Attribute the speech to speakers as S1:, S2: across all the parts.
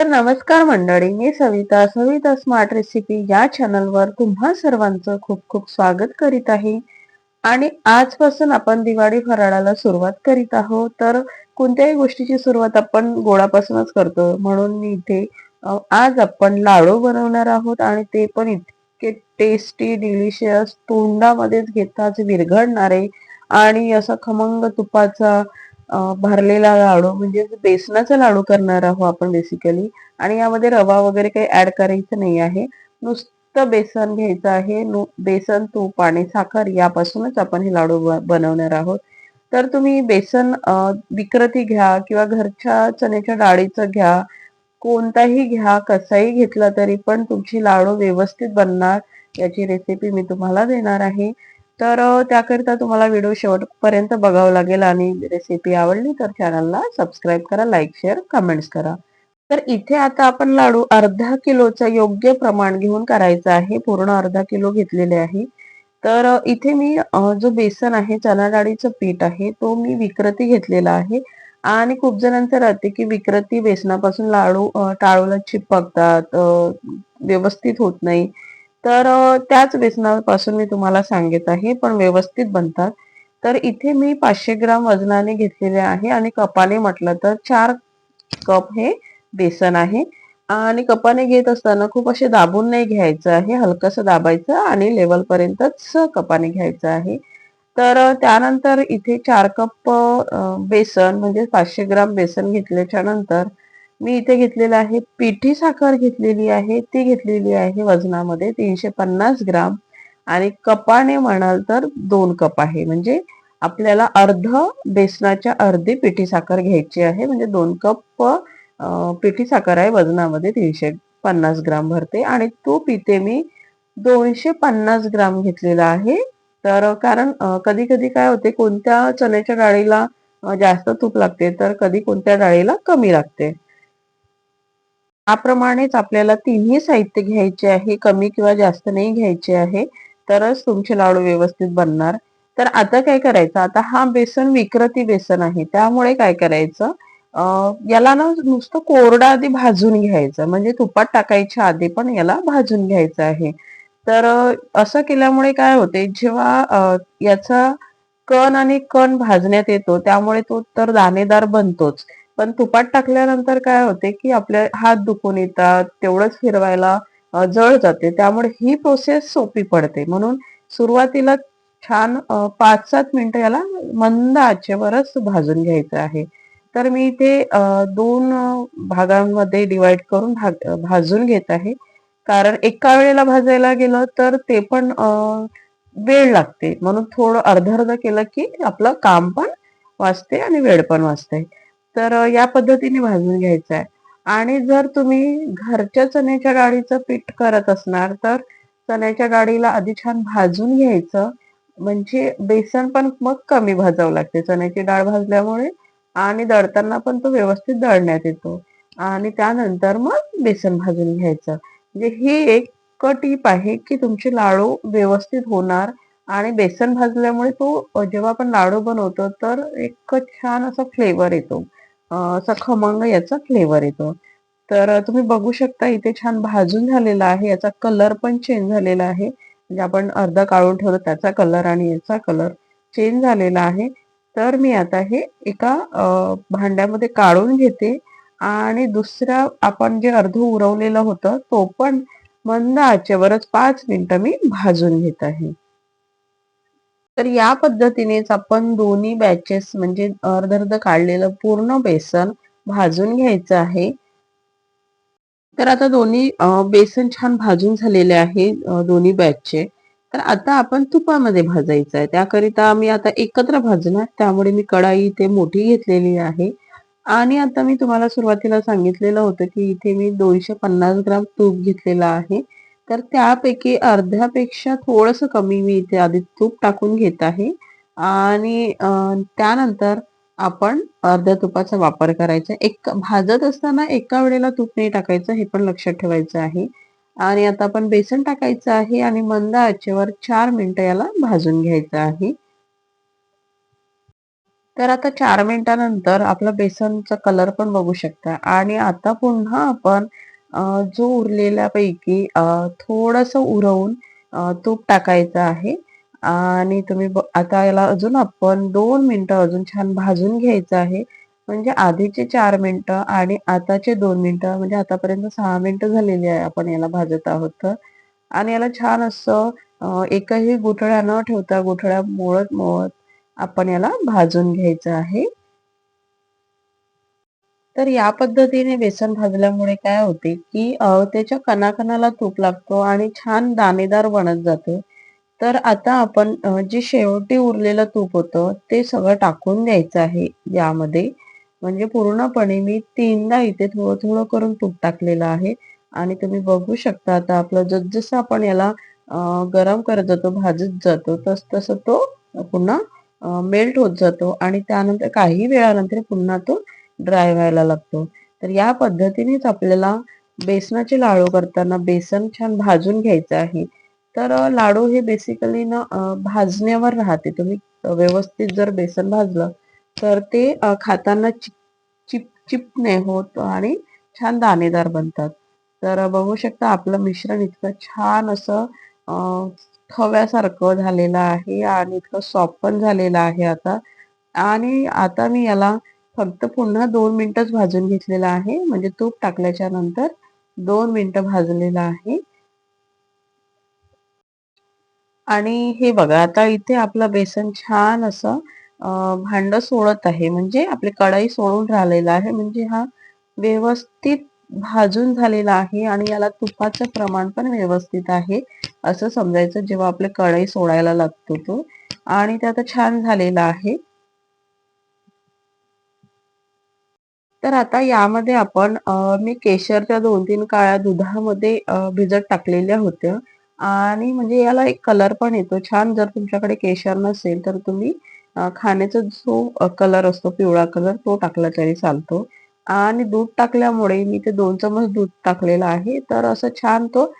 S1: तर नमस्कार मंडळी मी सविता सविता स्मार्ट रेसिपी या चॅनलवर तुम्हा सर्वांचं खूप खूप स्वागत करीत आहे. आणि आजपासून आपण दिवाळी फराळाला सुरुवात करीत आहोत. तर कोणत्याही गोष्टीची सुरुवात आपण गोडापासूनच करतो. म्हणून मी इथे आज आपण लाडू बनवणार आहोत आणि ते पण इतके टेस्टी डिलिशियस तोंडामध्येच घेताच विरघळणारे आणि असा खमंग तुपाचा भरलेला लाडू म्हणजे बेसनाचा लाडू करणार आहोत आपण बेसिकली आणि यामध्ये रवा वगैरे काही ऍड करायचं नाही आहे. नुसतं बेसन घ्यायचं आहे. नु- बेसन तूप आणि साखर यापासूनच आपण हे लाडू बनवणार आहोत. तर तुम्ही बेसन विक्रती घ्या किंवा घरच्या चण्याच्या डाळीचं घ्या. कोणताही घ्या कसाही घेतला तरी पण तुमची लाडू व्यवस्थित बनणार. याची रेसिपी मी तुम्हाला देणार आहे. तर त्याकरिता तुम्हाला व्हिडिओ शेवटपर्यंत बघावं लागेल आणि रेसिपी आवडली तर चॅनलला सबस्क्राईब करा लाईक शेअर कमेंट्स करा. तर इथे आता आपण लाडू अर्धा किलोचा योग्य प्रमाण घेऊन करायचा आहे. पूर्ण अर्धा किलो घेतलेले आहे. तर इथे मी जो बेसन आहे चणा डाळीचं पीठ आहे तो मी विक्रती घेतलेला आहे. आणि खूप जणांचं राहते की विक्रती बेसनापासून लाडू टाळूला चिपकतात व्यवस्थित होत नाही. तर त्याच बेसनापासून मी तुम्हाला सांगत आहे पण व्यवस्थित बनतात. तर इथे मी पाचशे ग्राम वजनाने घेतलेले आहे आणि कपाने म्हटलं तर चार कप हे बेसन आहे. आणि कपाने घेत असताना खूप असे दाबून नाही घ्यायचं आहे हलकसं दाबायचं आणि लेवल पर्यंतच कपाने घ्यायचं आहे. तर त्यानंतर इथे चार कप बेसन म्हणजे पाचशे ग्राम बेसन घेतल्याच्या नंतर मी इथे घेतलेलं आहे पिठी साखर घेतलेली आहे ती घेतलेली आहे वजनामध्ये तीनशे पन्नास ग्राम. आणि कपाने म्हणाल तर दोन कप आहे. म्हणजे आपल्याला अर्ध बेसनाच्या अर्धी पिठी साखर घ्यायची आहे. म्हणजे दोन कप पिठी साखर आहे वजनामध्ये तीनशे पन्नास ग्राम भरते. आणि तूप इथे मी दोनशे पन्नास ग्राम घेतलेला आहे. तर कारण कधी कधी काय होते कोणत्या चण्याच्या डाळीला जास्त तूप लागते तर कधी कोणत्या डाळीला कमी लागते. त्याप्रमाणेच आपल्याला तिन्ही साहित्य घ्यायचे आहे कमी किंवा जास्त नाही घ्यायचे आहे तरच तुमचे लाडू व्यवस्थित बनणार. तर आता काय करायचं? आता हा बेसन विक्रती बेसन आहे. त्यामुळे काय करायचं? याला ना नुसतं कोरडा आधी भाजून घ्यायचं. म्हणजे तुपात टाकायच्या आधी पण याला भाजून घ्यायचं आहे. तर असं केल्यामुळे काय होते? जेव्हा याचा कण आणि कण भाजण्यात येतो त्यामुळे तो तर दाणेदार बनतोच. पण तुपात टाकल्यानंतर काय होते की आपल्या हात दुखून येतात तेवढंच फिरवायला जळ जाते. त्यामुळे ही प्रोसेस सोपी पडते. म्हणून सुरुवातीला छान पाच सात मिनिटं याला मंद आचेवरच भाजून घ्यायचं आहे. तर मी इथे दोन भागांमध्ये डिवाइड करून भाग भाजून घेत आहे. कारण एका वेळेला भाजायला गेलं तर ते पण वेळ लागते. म्हणून थोडं अर्ध अर्ध केलं की आपलं काम पण वाचते आणि वेळ पण वाचते. तर या पद्धतीने भाजून घ्यायचं आहे आणि जर तुम्ही घरच्या चण्याच्या डाळीचं पीठ करत असणार तर चण्याच्या डाळीला आधी छान भाजून घ्यायचं. म्हणजे बेसन पण मग कमी भाजावं लागते चण्याची डाळ भाजल्यामुळे. आणि दळताना पण तो व्यवस्थित दळण्यात येतो. आणि त्यानंतर मग बेसन भाजून घ्यायचं. म्हणजे ही एक टीप आहे की तुमचे लाडू व्यवस्थित होणार आणि बेसन भाजल्यामुळे तो जेव्हा आपण लाडू बनवतो तर एक छान असा फ्लेवर येतो. असा खमंग याचा फ्लेवर येतो. तर तुम्ही बघू शकता इथे छान भाजून झालेला आहे. याचा कलर पण चेंज झालेला आहे. म्हणजे आपण अर्धा काढून ठेवलं त्याचा कलर आणि याचा कलर चेंज झालेला आहे. तर मी आता हे एका भांड्यामध्ये काढून घेते. आणि दुसरा आपण जे अर्ध उरवलेलं होतं तो पण मंद आचेवरच पाच मिनिटं मी भाजून घेत आहे. तर या पद्धतीनेच आपण दोन्ही बॅचेस म्हणजे अर्ध अर्ध काढलेलं पूर्ण बेसन भाजून घ्यायचं आहे. तर आता दोन्ही बेसन छान भाजून झालेले आहे दोन्ही बॅचचे तर आता आपण तुपामध्ये भाजायचं आहे. त्याकरिता मी आता एकत्र भाजणार त्यामुळे मी कढाई इथे मोठी घेतलेली आहे. आणि आता मी तुम्हाला सुरुवातीला सांगितलेलं होतं की इथे मी दोनशे पन्नास ग्राम तूप घेतलेलं आहे. तर त्यापैकी अर्ध्यापेक्षा थोडंसं कमी मी इथे आधी तूप टाकून घेत आहे. आणि त्यानंतर आपण अर्ध्या तुपाचा वापर करायचा. एक भाजत असताना एका वेळेला तूप नाही टाकायचं हे पण लक्षात ठेवायचं आहे. आणि आता आपण बेसन टाकायचं आहे आणि मंद आचेवर चार मिनिटं याला भाजून घ्यायचं आहे. तर आता चार मिनिटानंतर आपलं बेसनचा कलर पण बघू शकता. आणि आता पुन्हा आपण जो उरलेल्यापैकी थोडंसं उरवून तूप टाकायचं आहे आणि तुम्ही ब आता याला अजून आपण दोन मिनटं अजून छान भाजून घ्यायचं आहे. म्हणजे आधीचे चार मिनटं आणि आताचे दोन मिनटं म्हणजे आतापर्यंत सहा मिनटं झालेली आहे आपण याला भाजत आहोत तर. आणि याला छान असं एकही गुठळ्या न ठेवता गुठळ्या मोळत-मोळत आपण याला भाजून घ्यायचं आहे. तर या पद्धतीने बेसन भाजल्यामुळे काय होते, की त्याच्या कणाकणाला तूप लागतो आणि छान दाणेदार बनत जातो. तर आता आपण जे शेवटी उरलेलं तूप होतं, ते सगळं टाकून द्यायचं आहे यामध्ये. म्हणजे पूर्णपणे मी तीनदा इथे थोडं-थोडं करून तूप टाकलेलं आहे. आणि तुम्ही बघू शकता आता आपलं जसजसं आपण याला गरम करत जातो, भाजत जातो, तस तसं तो पुन्हा मेल्ट होत जातो. आणि त्यानंतर काही वेळानंतर पुन्हा तो ड्राय व्हायला लागतो. तर या पद्धतीनेच आपल्याला बेसनाचे लाडू करताना बेसन छान भाजून घ्यायचं आहे. तर लाडू हे बेसिकली ना भाजण्यावर राहते. तुम्ही व्यवस्थित जर बेसन भाजलं, तर ते खाताना चिप चिप चिप नाही होत आणि छान दाणेदार बनतात. तर बघू शकता आपलं मिश्रण इतकं छान असं खव्यासारखं झालेलं आहे आणि इतकं सॉफ्ट पण झालेलं आहे आता. आणि आता मी याला फक्त पुन्हा दोन मिनिटच भाजून घेतलेलं आहे. म्हणजे तूप टाकल्याच्या नंतर दोन मिनिटं भाजलेलं आहे. आणि हे बघा आता इथे आपलं बेसन छान असं भांड सोडत आहे. म्हणजे आपली कढई सोडून राहिलेला आहे. म्हणजे हा व्यवस्थित भाजून झालेला आहे आणि याला तुपाचं प्रमाण पण व्यवस्थित आहे. असं समजायचं जेव्हा आपली कढई सोडायला लागतो तो आणि ते आता छान झालेला आहे. तर आता यामध्ये आपण मी केशरच्या 2-3 काळ्या दुधामध्ये भिजत टाकलेल्या होत्या आणि म्हणजे याला एक कलर पण येतो छान. जर तुमच्याकडे केशर नसेल तर तुम्ही खाण्याचा जो कलर असतो पिवळा कलर तो टाकला तरी चालतो आणि दूध टाकल्यामुळे मी ते दोन चमच दूध टाकलेलं आहे. तर असं छान तो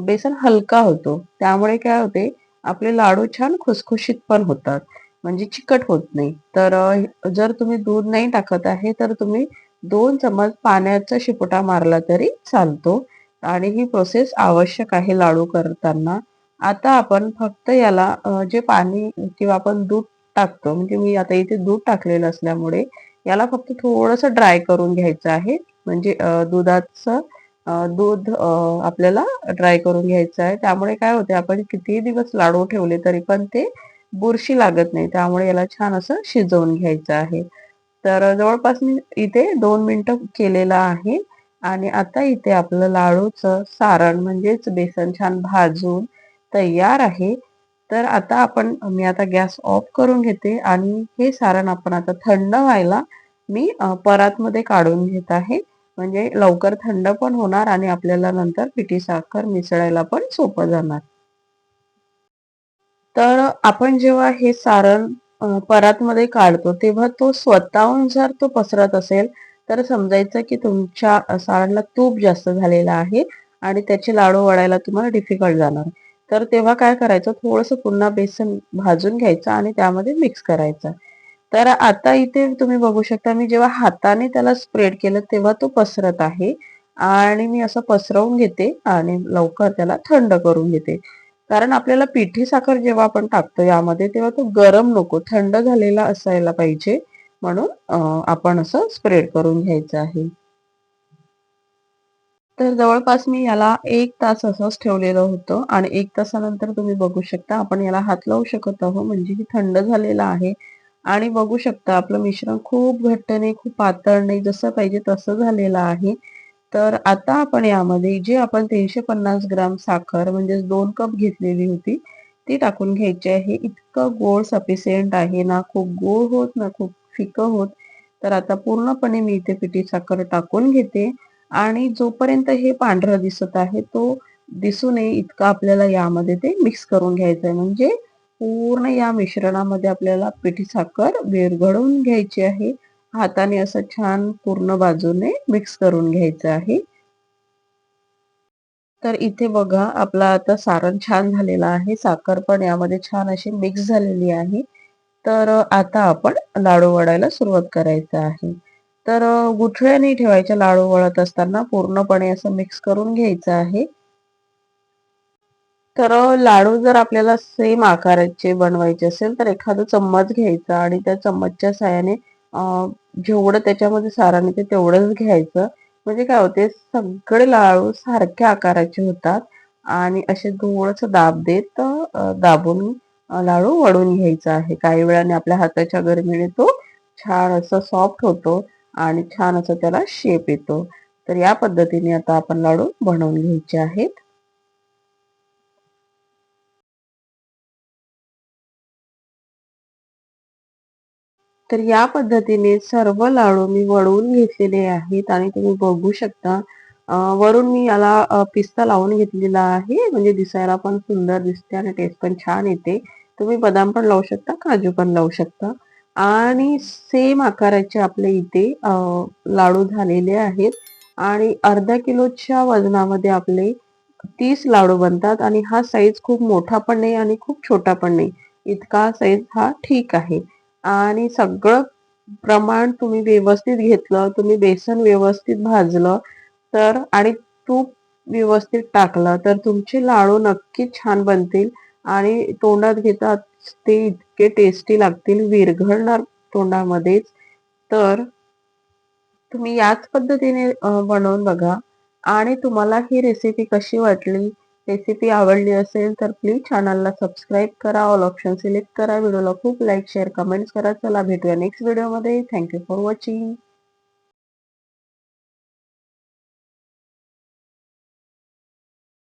S1: बेसन हलका होतो. त्यामुळे काय होते आपले लाडू छान खुसखुशीत पण होतात. म्हणजे चिकट होत नाही. तर जर तुम्ही दूध नाही टाकत आहे तर तुम्ही दोन चमच पाण्याचा शिपटा मारला तरी चालतो आणि ही प्रोसेस आवश्यक आहे लाडू करताना. आता आपण फक्त याला जे पाणी किंवा आपण दूध टाकतो, म्हणजे मी आता इथे दूध टाकलेलं असल्यामुळे याला फक्त थोडंसं ड्राय करून घ्यायचं आहे. म्हणजे दुधाचं दूध आपल्याला ड्राय करून घ्यायचं आहे. त्यामुळे काय होते आपण कितीही दिवस लाडू ठेवले तरी पण ते बुरशी लागत नाही. त्यामुळे याला छान असं शिजवून घ्यायचं आहे. तर जवळपास मी इथे दोन मिनिटं केलेलं आहे आणि आता इथे आपलं लाडूचं सारण म्हणजेच बेसन छान भाजून तयार आहे. तर आता आपण मी आता गॅस ऑफ करून घेते आणि हे सारण आपण आता थंड व्हायला मी परातमध्ये काढून घेत आहे. म्हणजे लवकर थंड पण होणार आणि आपल्याला नंतर पिठी साखर मिसळायला पण सोपं जाणार. तर आपण जेव्हा हे सारण परातमध्ये काढतो, तेव्हा तो स्वतःहून जर तो पसरत असेल, तर समजायचं की तुमच्या अ, तूप जास्त झालेला आहे आणि त्याचे लाडू वळायला तुम्हाला डिफिकल्ट जाणार. तर तेव्हा काय करायचं, थोडंसं पुन्हा बेसन भाजून घ्यायचं आणि त्यामध्ये मिक्स करायचं. तर आता इथे तुम्ही बघू शकता, मी जेव्हा हाताने त्याला स्प्रेड केलं, तेव्हा तो पसरत आहे आणि मी असं पसरवून घेते आणि लवकर त्याला थंड करून घेते. कारण आपल्याला पिठी साखर जेव्हा आपण टाकतो यामध्ये, तेव्हा तो गरम नको, थंड झालेला असायला पाहिजे. म्हणून आपण असं स्प्रेड करून घ्यायचं आहे. तर जवळपास मी याला एक तास असंच ठेवलेलं होतं आणि एक तासानंतर तुम्ही बघू शकता आपण याला हात लावू शकत आहोत म्हणजे ही थंड झालेलं आहे आणि बघू शकता आपलं मिश्रण खूप घट्ट नाही, खूप पातळ नाही, जसं पाहिजे तसं झालेलं आहे. तर आता आपण यामध्ये जे आपण 350 ग्राम साखर म्हणजेच दोन कप घेतलेली होती, ती टाकून घ्यायची आहे. इतकं गोड सफिशियंट आहे ना, खूप गोड होत ना खूप फिकं होत. तर आता पूर्णपणे मी इथे पिठी साखर टाकून घेते आणि जोपर्यंत हे पांढरं दिसत आहे, तो दिसू नये इतकं आपल्याला यामध्ये ते मिक्स करून घ्यायचं आहे. म्हणजे पूर्ण या मिश्रणामध्ये आपल्याला पिठी साखर विरघळवून घ्यायची आहे. हाताने असं छान पूर्ण बाजूने मिक्स करून घ्यायचं आहे. तर इथे बघा आपला आता सारण छान झालेलं आहे. साखर पण यामध्ये छान अशी मिक्स झालेली आहे. तर आता आपण लाडू वळायला सुरुवात करायचं आहे तर गुठळ्याने ठेवायच्या लाडू वळत असताना पूर्णपणे असं मिक्स करून घ्यायचं आहे तर लाडू जर आपल्याला सेम आकाराचे बनवायचे असेल तर एखादा चम्मच घ्यायचा आणि त्या चम्मचच्या साहाय्याने जेवढं त्याच्यामध्ये सारण येते तेवढंच घ्यायचं. म्हणजे काय होते सगळे लाडू सारख्या आकाराचे होतात आणि असे थोडंसं दाब देत दाबून लाडू वळून घ्यायचा आहे. काही वेळाने आपल्या हाताच्या गरमीने तो छान असं सॉफ्ट होतो आणि छान असं त्याला शेप येतो. तर या पद्धतीने आता आपण लाडू बनवून घ्यायचे आहेत. तर या पद्धतीने सर्व लाडू मी वळवून घेतलेले आहेत आणि तुम्ही बघू शकता. वरून मी याला पिस्ता लावून घेतलेला आहे. म्हणजे दिसायला पण सुंदर दिसते आणि टेस्ट पण छान येते. तुम्ही बदाम पण लावू शकता काजू पण लावू शकता. आणि सेम आकाराचे आपले इथे लाडू झालेले आहेत. आणि अर्धा किलोच्या वजनामध्ये आपले तीस लाडू बनतात आणि हा साईज खूप मोठा पण नाही आणि खूप छोटा पण नाही. इतका साईज हा ठीक आहे. आणि सगळं प्रमाण तुम्ही व्यवस्थित घेतलं तुम्ही बेसन व्यवस्थित भाजलं तर आणि तूप व्यवस्थित टाकलं तर तुमचे लाडू नक्कीच छान बनतील आणि तोंडात घेतात ते इतके टेस्टी लागतील विरघळणार तोंडामध्येच. तर तुम्ही याच पद्धतीने बनवून बघा. आणि तुम्हाला ही रेसिपी कशी वाटली? रेसिपी आवडली असेल तर प्लीज चॅनलला सबस्क्राईब करा. ऑल ऑप्शन सिलेक्ट करा. व्हिडिओला खूप लाईक शेअर कमेंट्स करा. चला भेटूया नेक्स्ट व्हिडिओमध्ये थँक्यू फॉर वॉचिंग